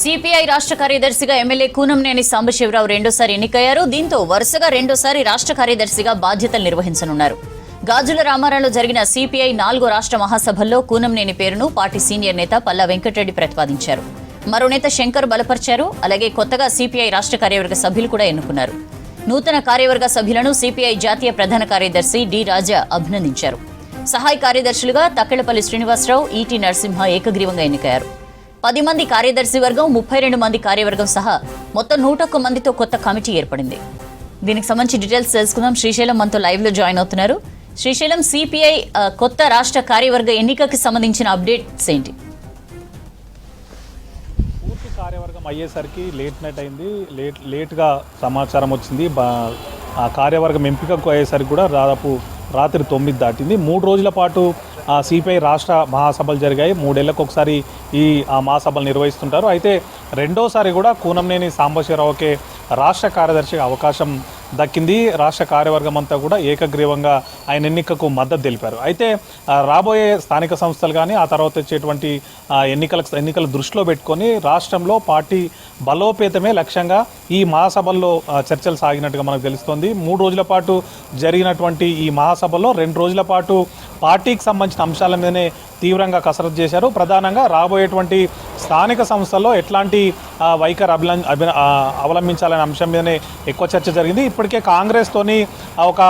CPI రాష్ట్ర కార్యదర్శిగా MLA Kunamneni Sambasivarao రెండోసారి ఎన్నికయ్యారు. దీంతో వరుసగా రెండోసారి రాష్ట్ర కార్యదర్శిగా బాధ్యతలు నిర్వహించనున్నారు. గాజుల రామారావులో జరిగిన సిపిఐ నాలుగో రాష్ట్ర మహాసభల్లో కూనంనేని పేరును పార్టీ సీనియర్ నేత పల్లా వెంకటరెడ్డి ప్రతిపాదించారు. మరో నేత శంకర్ బలపరిచారు. అలాగే కొత్తగా సిపిఐ రాష్ట్ర కార్యవర్గ సభ్యులు కూడా ఎన్నుకున్నారు. నూతన కార్యవర్గ సభ్యులను సిపిఐ జాతీయ ప్రధాన కార్యదర్శి డి రాజా అభినందించారు. సహాయ కార్యదర్శులుగా తక్కెళ్ళపల్లి శ్రీనివాసరావు ఈటీ నరసింహ ఏకగ్రీవంగా ఎన్నికయ్యారు. పది మంది కార్యదర్శి వర్గం ముప్పై రెండు మంది కార్యవర్గం సహా మొత్తం నూట ఒక్క మందితో కొత్త కమిటీ ఏర్పడింది. దీనికి సంబంధించి డీటెయిల్స్ తెలుసుకుందాం. శ్రీశైలం మనతో లైవ్లో జాయిన్ అవుతున్నారు. శ్రీశైలం సిపిఐ కొత్త రాష్ట్ర కార్యవర్గ ఎన్నికకి సంబంధించిన అప్డేట్స్ ఏంటి? పూర్తి కార్యవర్గం అయ్యేసరికి లేట్ నైట్ అయింది. లేట్ లేట్గా సమాచారం వచ్చింది. బా ఆ కార్యవర్గం ఎంపికకు అయ్యేసరికి కూడా దాదాపు రాత్రి తొమ్మిది దాటింది. మూడు రోజుల పాటు ఆ సిపిఐ రాష్ట్ర మహాసభలు జరిగాయి. మూడేళ్ళకు ఒకసారి ఈ ఆ మహాసభలు నిర్వహిస్తుంటారు. అయితే రెండోసారి కూడా కూనంనేని సాంబశివరావుకే రాష్ట్ర కార్యదర్శిగా అవకాశం దక్కింది. రాష్ట్ర కార్యవర్గం అంతా కూడా ఏకగ్రీవంగా ఆయన ఎన్నికకు మద్దతు తెలిపారు. అయితే రాబోయే స్థానిక సంస్థలు కానీ ఆ తర్వాత వచ్చేటువంటి ఎన్నికల ఎన్నికలకు ఎన్నికల దృష్టిలో పెట్టుకొని రాష్ట్రంలో పార్టీ బలోపేతమే లక్ష్యంగా ఈ మహాసభల్లో చర్చలు సాగినట్టుగా మనకు తెలుస్తోంది. మూడు రోజుల పాటు జరిగినటువంటి ఈ మహాసభలో రెండు రోజుల పాటు పార్టీకి సంబంధించిన అంశాల మీదనే తీవ్రంగా కసరత్తు చేశారు. ప్రధానంగా రాబోయేటువంటి స్థానిక సంస్థల్లో ఎట్లాంటి వైఖరి అభిలం అభి అవలంబించాలనే అంశం మీదనే ఎక్కువ చర్చ జరిగింది. ఇప్పటికే కాంగ్రెస్తోని ఒక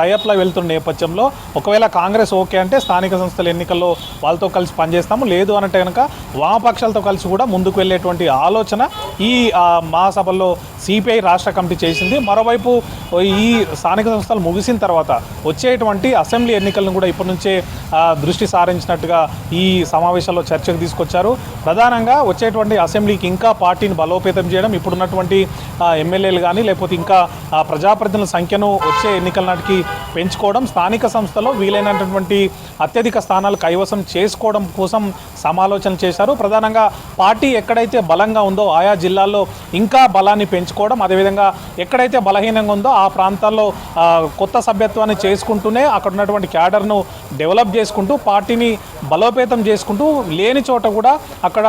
టైఅప్లో వెళ్తున్న నేపథ్యంలో ఒకవేళ కాంగ్రెస్ ఓకే అంటే స్థానిక సంస్థల ఎన్నికల్లో వాళ్ళతో కలిసి పనిచేస్తాము. లేదు అనంటే కనుక వామపక్షాలతో కలిసి కూడా ముందుకు వెళ్ళేటువంటి ఆలోచన ఈ మహాసభల్లో సిపిఐ రాష్ట్ర కమిటీ చేసింది. మరోవైపు ఈ స్థానిక సంస్థలు ముగిసిన తర్వాత వచ్చేటువంటి అసెంబ్లీ ఎన్నికలను కూడా ఇప్పటి నుంచే దృష్టి సారించినట్టుగా ఈ సమావేశాల్లో చర్చకు తీసుకొచ్చారు. ప్రధానంగా వచ్చేటువంటి అసెంబ్లీకి ఇంకా పార్టీ పార్టీని బలోపేతం చేయడం ఇప్పుడున్నటువంటి ఎమ్మెల్యేలు కానీ లేకపోతే ఇంకా ప్రజాప్రతినిధుల సంఖ్యను వచ్చే ఎన్నికల నాటికి పెంచుకోవడం స్థానిక సంస్థలో వీలైనటువంటి అత్యధిక స్థానాలు కైవసం చేసుకోవడం కోసం సమాలోచన చేశారు. ప్రధానంగా పార్టీ ఎక్కడైతే బలంగా ఉందో ఆయా జిల్లాల్లో ఇంకా బలాన్ని పెంచుకోవడం అదేవిధంగా ఎక్కడైతే బలహీనంగా ఉందో ఆ ప్రాంతాల్లో కొత్త సభ్యత్వాన్ని చేసుకుంటూనే అక్కడ ఉన్నటువంటి క్యాడర్ను డెవలప్ చేసుకుంటూ పార్టీని బలోపేతం చేసుకుంటూ లేని చోట కూడా అక్కడ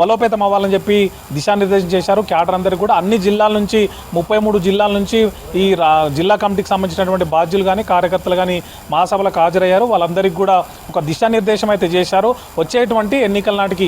బలోపేతం అవ్వాలని చెప్పి దిశానిర్దేశం చేశారు. క్యాడర్ అందరికీ కూడా అన్ని జిల్లాల నుంచి ముప్పై మూడు జిల్లాల నుంచి ఈ రా జిల్లా కమిటీకి సంబంధించినటువంటి బాధ్యులు కానీ కార్యకర్తలు కానీ మహాసభలకు హాజరయ్యారు. వాళ్ళందరికీ కూడా ఒక దిశానిర్దేశం అయితే చేశారు. వచ్చేటువంటి ఎన్నికల నాటికి